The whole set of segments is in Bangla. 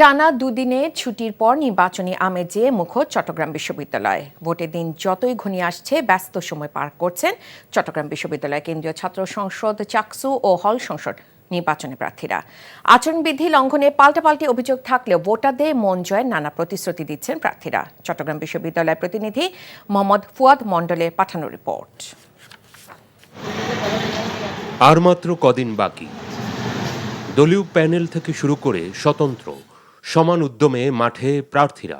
টানা দুদিনে ছুটির পর নির্বাচনী আমেজে মুখর চট্টগ্রাম বিশ্ববিদ্যালয়। ভোটের দিন যতই ঘনিয়ে আসছে, ব্যস্ত সময় পার করছেন চট্টগ্রাম বিশ্ববিদ্যালয় কেন্দ্রীয় ছাত্র সংসদ চাকসু ও হল সংসদ নির্বাচনী প্রার্থীরা। আচরণবিধি লঙ্ঘনে পাল্টাপাল্টি অভিযোগ থাকলেও ভোটারদের মন জয়ের নানা প্রতিশ্রুতি দিচ্ছেন প্রার্থীরা। চট্টগ্রাম বিশ্ববিদ্যালয়ের প্রতিনিধি মোহাম্মদ ফুয়াদ মণ্ডলের পাঠানো রিপোর্ট। আর মাত্র কদিন বাকি। দলীয় প্যানেল থেকে শুরু করে স্বতন্ত্র সমান উদ্যমে মাঠে প্রার্থীরা,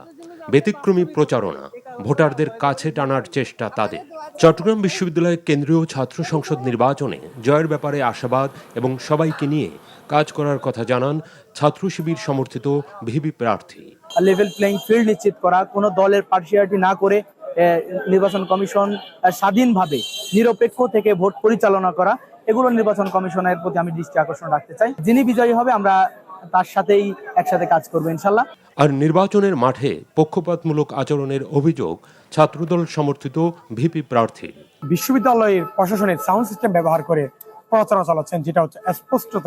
ব্যতিক্রমী প্রচারণা, ভোটারদের কাছে টানার চেষ্টা তাদের। চট্টগ্রাম বিশ্ববিদ্যালয়ের কেন্দ্রীয় ছাত্র সংসদ নির্বাচনে জয়ের ব্যাপারে আশাবাদ এবং সবাইকে নিয়ে কাজ করার কথা জানান ছাত্র শিবির সমর্থিত ভিবি প্রার্থী। লেভেল প্লেইং ফিল্ড নিশ্চিত করা, কোনো দলের পার্সিয়ালিটি না করে নির্বাচন কমিশন স্বাধীনভাবে, নিরপেক্ষ থেকে ভোট পরিচালনা করা, এগুলো নির্বাচন কমিশনের প্রতি আমি দৃষ্টি আকর্ষণ রাখতে চাই। যিনি বিজয়ী হবে, আমরা তার সাথেই একসাথে কাজ করব ইনশাল্লাহ। আর নির্বাচনের মাঠে পক্ষপাতমূলক আচরণের অভিযোগ ছাত্রদল সমর্থিত ভিপি প্রার্থী। বিশ্ববিদ্যালয়ের প্রশাসনের সাউন্ড সিস্টেম ব্যবহার করে প্রচারণা চালাচ্ছেন যেটা হচ্ছে স্পষ্টত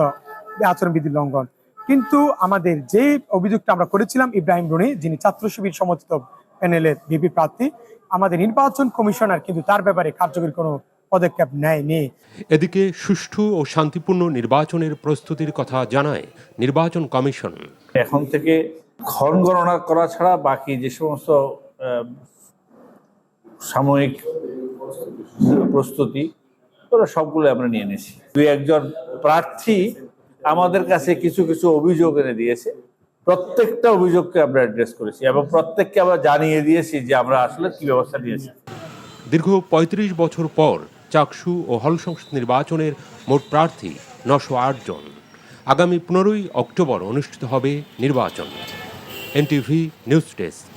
আচরণবিধি লঙ্ঘন। কিন্তু আমাদের যে অভিযোগটা আমরা করেছিলাম ইব্রাহিম রনি যিনি ছাত্র শিবির সমর্থিত প্যানেলের ভিপি প্রার্থী আমাদের নির্বাচন কমিশনার কিন্তু তার ব্যাপারে কার্যকরী কোনো পদক্ষেপ নেয়নি। এদিকে সুষ্ঠু ও শান্তিপূর্ণ নির্বাচনের প্রস্তুতির কথা জানায় নির্বাচন কমিশন। এখন থেকে ক্ষণ গণনা করা ছাড়া বাকি যে সমস্ত সাময়িক প্রস্তুতি ওরা সবগুলো আমরা নিয়ে নিয়েছি। দুই একজন প্রার্থী আমাদের কাছে কিছু কিছু অভিযোগ এনে দিয়েছে। প্রত্যেকটা অভিযোগকে আমরা অ্যাড্রেস করেছি এবং প্রত্যেককে আমরা জানিয়ে দিয়েছি যে আমরা আসলে কি ব্যবস্থা নিয়েছি। দীর্ঘ ৩৫ বছর পর চাকসু ও হল সংসদ নির্বাচনের মোট প্রার্থী নশো জন। আগামী পনেরোই অক্টোবর অনুষ্ঠিত হবে নির্বাচন। NTV news desk.